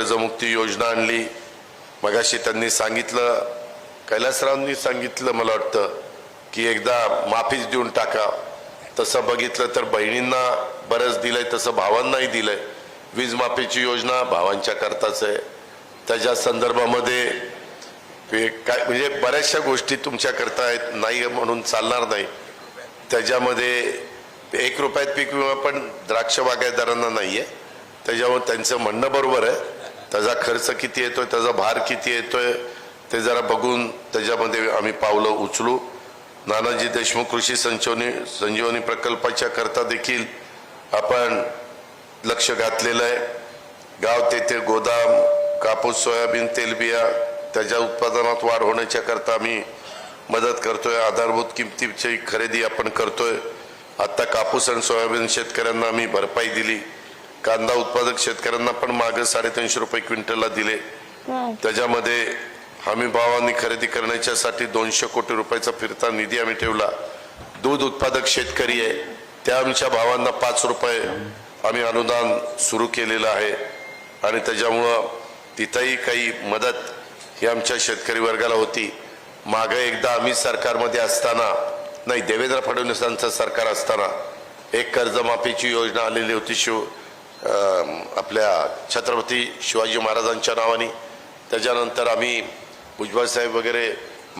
कर्जमुक्ती योजना आणली. मगाशी त्यांनी सांगितलं कैलासरावांनी सांगितलं मला वाटतं की एकदा माफीच देऊन टाका. तसं बघितलं तर बहिणींना बरंच दिलंय तसं भावांनाही दिलंय. वीज माफीची योजना भावांच्या करताच आहे. त्याच्या संदर्भामध्ये काय म्हणजे बऱ्याचशा गोष्टी तुमच्याकरता आहेत नाही म्हणून चालणार नाही. त्याच्यामध्ये एक रुपयात पीक विमा पण द्राक्ष बागायतदारांना नाही आहे त्याच्यामुळे त्यांचं म्हणणं बरोबर आहे. त्याचा खर्च किती येतोय त्याचा भार किती येतोय ते जरा बघून त्याच्यामध्ये आम्ही पावलं उचलू. नानाजी देशमुख कृषी संजीवनी संजीवनी प्रकल्पाच्या करता देखील आपण लक्ष घातलेलं आहे. गाव तेथे गोदाम कापूस सोयाबीन तेलबिया त्याच्या उत्पादनात वाढ होण्याच्या करता आम्ही मदत करतोय. आधारभूत किमतीची खरेदी आपण करतोय. आता कापूस आणि सोयाबीन शेतकऱ्यांना आम्ही भरपाई दिली. कांदा उत्पादक शेतकऱ्यांना पण मागे साडेतीनशे रुपये क्विंटलला दिले. त्याच्यामध्ये हमी भावांनी खरेदी करण्याच्यासाठी दोनशे कोटी रुपयाचा फिरता निधी आम्ही ठेवला. दूध उत्पादक शेतकरी आहे. त्या आमच्या भावांना पाच रुपये आम्ही अनुदान सुरू केलेलं आहे. आणि त्याच्यामुळं तिथंही काही मदत ही आमच्या शेतकरी वर्गाला होती. मागं एकदा आम्ही सरकारमध्ये असताना नाही देवेंद्र फडणवीसांचं सरकार असताना एक कर्जमाफीची योजना आलेली होती शिव आपल्या छत्रपती शिवाजी महाराजांच्या नावाने. त्याच्यानंतर आम्ही भुजबळ साहेब वगैरे